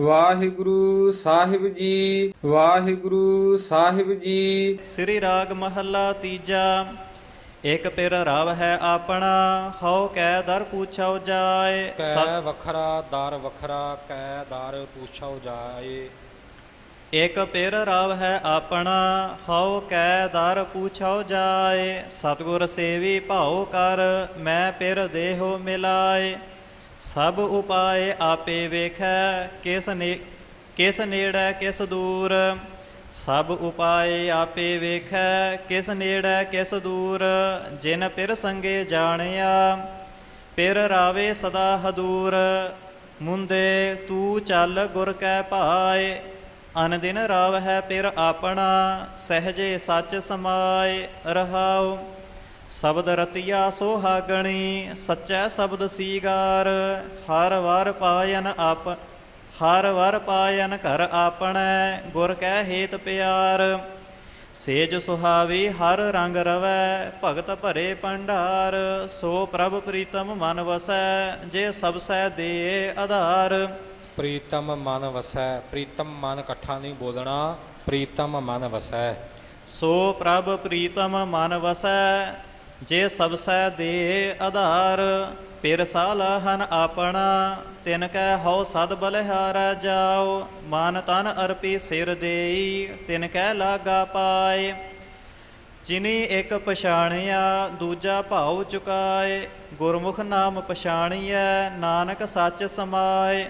ਵਾਹਿਗੁਰੂ ਸਾਹਿਬ ਜੀ ਵਾਹਿਗੁਰੂ ਸਾਹਿਬ ਜੀ। ਸ੍ਰੀ ਰਾਗ ਮਹੱਲਾ ਤੀਜਾ ਇਕ ਪਿਰ ਰਵ ਹੈ ਆਪਣਾ ਹਉ ਕੈ ਦਰ ਪੁੱਛਾਉ ਜਾਏ। ਕੈ ਵੱਖਰਾ ਦਰ ਵੱਖਰਾ ਕੈ ਦਰ ਪੁੱਛਾਉ ਜਾਏ। ਇਕ ਪਿਰ ਰਵ ਹੈ ਆਪਣਾ ਹਉ ਕੈ ਦਰ ਪੁੱਛਾਉ ਜਾਏ। ਸਤਿਗੁਰ ਸੇਵੀ ਭਾਉ ਕਰ ਮੈਂ ਪਿਰ ਦੇਹੋ ਮਿਲਾਏ। ਸਭ ਉਪਾਏ ਆਪੇ ਵੇਖੈ, ਕਿਸ ਨੇ, ਕਿਸ ਨੇੜੇ ਕਿਸ ਦੂਰ। ਸਭ ਉਪਾਏ ਆਪੇ ਵੇਖੈ, ਕਿਸ ਨੇੜੈ ਕਿਸ ਦੂਰ। ਜਿਨ ਪਿਰ ਸੰਗੇ ਜਾਣਿਆ, ਪਿਰ ਰਾਵੇ ਸਦਾ ਹਦੂਰ। ਮੁੰਦੇ, ਤੂੰ ਚੱਲ ਗੁਰ ਕੈ ਭਾਏ ਅਨ ਦਿਨ ਰਾਵ ਹੈ ਪਿਰ ਆਪਣਾ, ਸਹਜੇ ਸੱਚ ਸਮਾਏ ਰਹਾਉ। ਸ਼ਬਦ ਰਤੀਆ ਸੋਹਾਗਣੀ ਸੱਚੈ ਸ਼ਬਦ ਸੀਗਾਰ ਹਰ ਵਾਰ ਪਾਇਨ ਆਪ ਹਰ ਵਰ ਪਾਇਨ ਘਰ ਆਪਣੈ ਗੁਰ ਕੈ ਹੇਤ ਪਿਆਰ। ਸੇਜ ਸੁਹਾਵੀ ਹਰ ਰੰਗ ਰਵੈ ਭਗਤ ਭਰੇ ਭੰਡਾਰ। ਸੋ ਪ੍ਰਭ ਪ੍ਰੀਤਮ ਮਨ ਵਸੈ ਜੇ ਸਭ ਸੈ ਦੇ ਆਧਾਰ। ਪ੍ਰੀਤਮ ਮਨ ਵਸੈ ਪ੍ਰੀਤਮ ਮਨ ਇਕੱਠਾ ਨਹੀਂ ਬੋਲਣਾ ਪ੍ਰੀਤਮ ਮਨ ਵਸੈ। ਸੋ ਪ੍ਰਭ ਪ੍ਰੀਤਮ ਮਨ ਵਸੈ ਜੇ ਸਬਸੈ ਦੇ ਆਧਾਰ ਪਿਰ ਸਾਲਾਹਨ ਆਪਣਾ। ਤਿਨ ਕੈ ਹਉ ਸਦ ਬਲਿਹਾਰਾ ਜਾਓ, ਮਨ ਤਨ ਅਰਪੀ ਸਿਰ ਦੇਈ, ਤਿਨ ਕੈ ਲਾਗਾ ਪਾਏ। ਜਿਨੀ ਇੱਕ ਪਛਾਣਿਆ, ਦੂਜਾ ਭਾਉ ਚੁਕਾਏ। ਗੁਰਮੁਖ ਨਾਮ ਪਛਾਣੀਐ, ਨਾਨਕ ਸੱਚ ਸਮਾਏ।